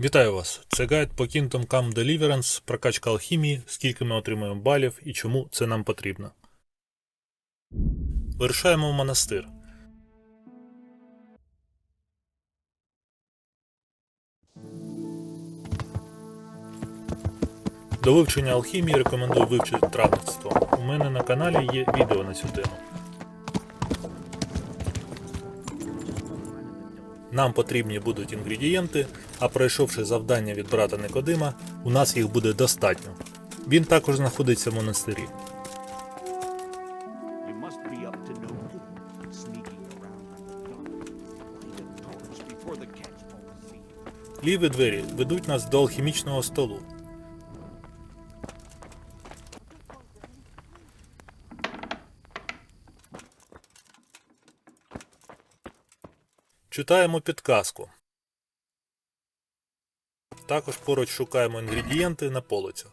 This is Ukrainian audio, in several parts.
Вітаю вас! Це гайд по Kingdom Come Deliverance, прокачка алхімії, скільки ми отримуємо балів і чому це нам потрібно. Вирушаємо в монастир. До вивчення алхімії рекомендую вивчити травництво. У мене на каналі є відео на цю тему. Нам потрібні будуть інгредієнти, а пройшовши завдання від брата Никодима, у нас їх буде достатньо. Він також знаходиться в монастирі. Ліві двері ведуть нас до алхімічного столу. Читаємо підказку. Також поруч шукаємо інгредієнти на полицях.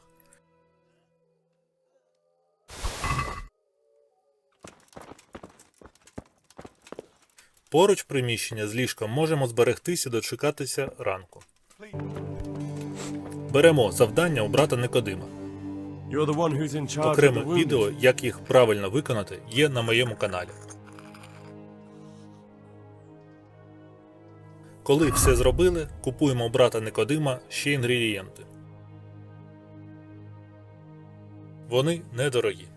Поруч приміщення з ліжком можемо зберегтися і дочекатися ранку. Беремо завдання у брата Никодима. Окреме відео, як їх правильно виконати, є на моєму каналі. Коли все зробили, купуємо брата Никодима ще інгредієнти. Вони недорогі.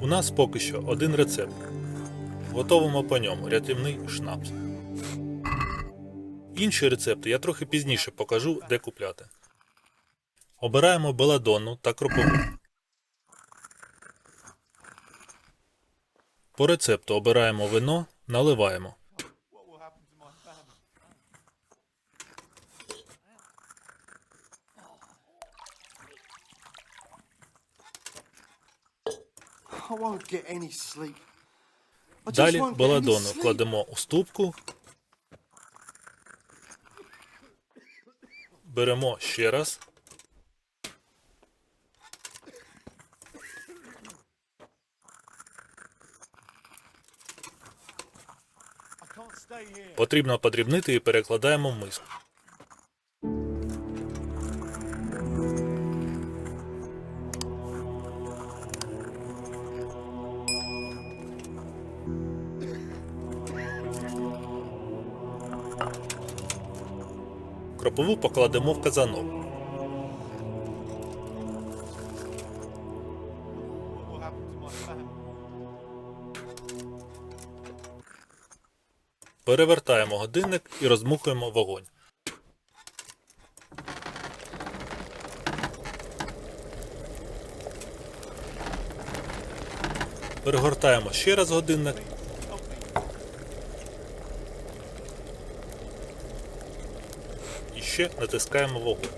У нас поки що один рецепт. Готовимо по ньому рятівний шнапс. Інші рецепти я трохи пізніше покажу, де купляти. Обираємо беладонну та кропову. По рецепту обираємо вино, наливаємо. Далі sleep. кладемо у ступку. Беремо ще раз. Потрібно подрібнити і перекладаємо в миску. Кропову покладемо в казанок. Перевертаємо годинник і розмухуємо вогонь. Перегортаємо ще раз годинник. І ще натискаємо вогонь.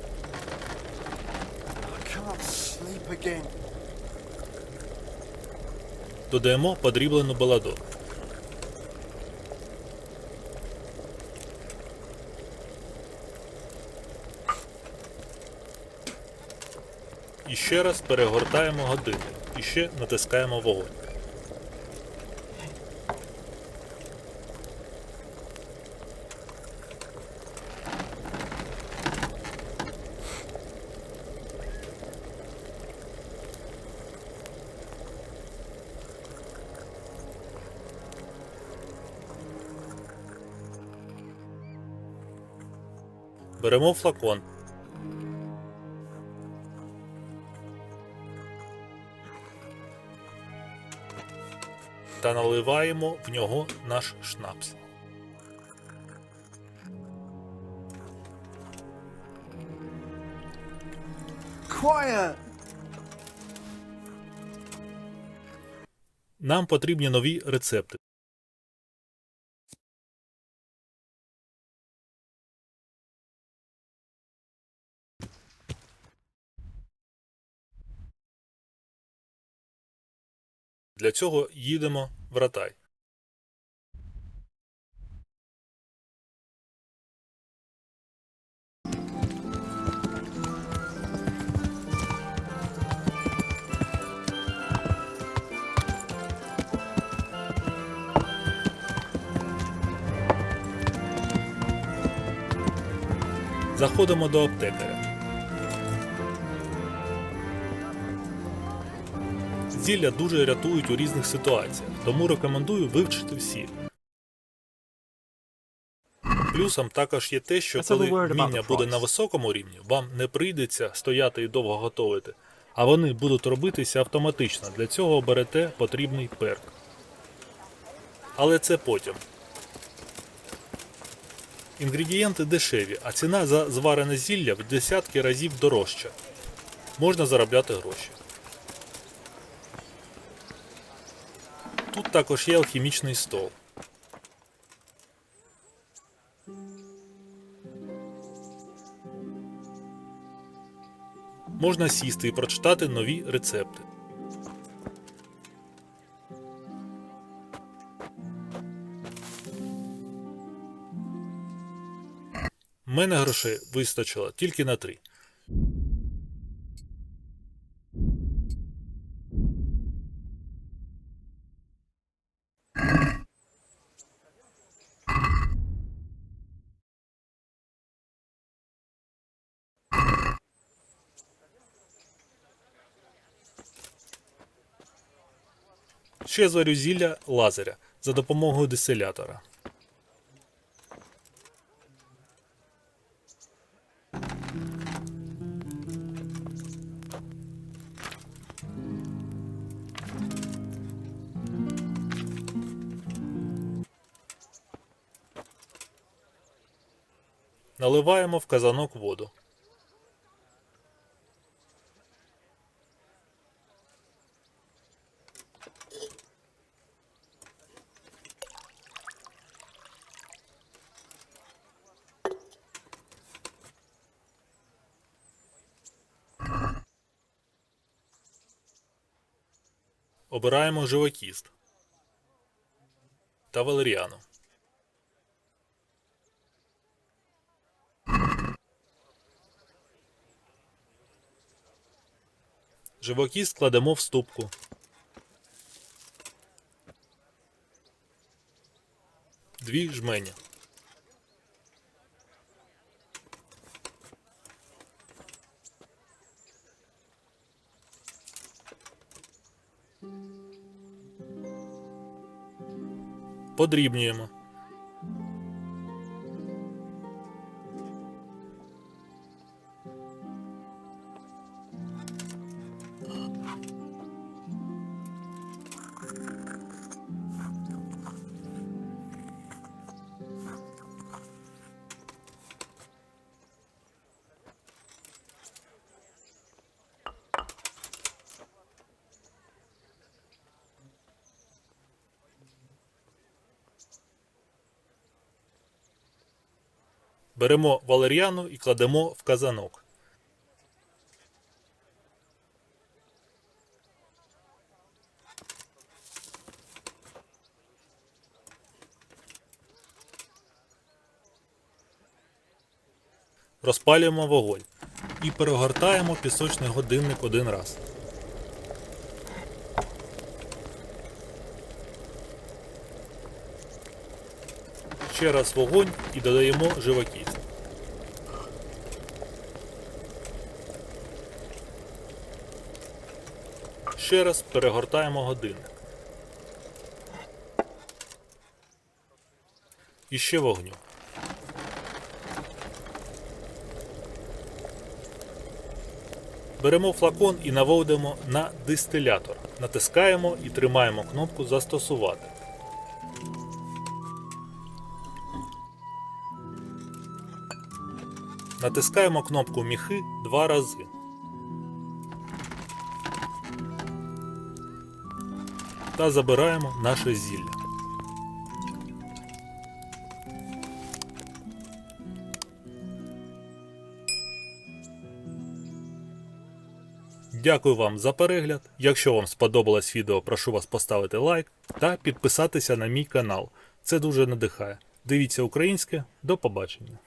Додаємо подріблену баладу. І ще раз перегортаємо годинник. І ще натискаємо вогонь. Беремо флакон. Та наливаємо в нього наш шнапс. Quiet! Нам потрібні нові рецепти. Для цього їдемо в Ратай. Заходимо до аптекаря. Зілля дуже рятують у різних ситуаціях, тому рекомендую вивчити всі. Плюсом також є те, що коли вміння буде на високому рівні, вам не прийдеться стояти і довго готувати, а вони будуть робитися автоматично. Для цього берете потрібний перк. Але це потім. Інгредієнти дешеві, а ціна за зварене зілля в десятки разів дорожча. Можна заробляти гроші. Також є алхімічний стол. Можна сісти і прочитати нові рецепти. мене грошей вистачило тільки на три. Ще зварю зілля лазеря за допомогою дистилятора. Наливаємо в казанок воду. Обираємо живокіст та валеріану. Живокіст кладемо в ступку. Дві жмені. Подрібнюємо. Беремо валеріану і кладемо в казанок. Розпалюємо вогонь і перегортаємо пісочний годинник один раз. Ще раз вогонь і додаємо живокіст. Ще раз перегортаємо годинник. І ще вогню. Беремо флакон і наводимо на дистилятор. Натискаємо і тримаємо кнопку Застосувати. Натискаємо кнопку міхи два рази. Та забираємо наше зілля. Дякую вам за перегляд. Якщо вам сподобалось відео, прошу вас поставити лайк та підписатися на мій канал. Це дуже надихає. Дивіться українське. До побачення.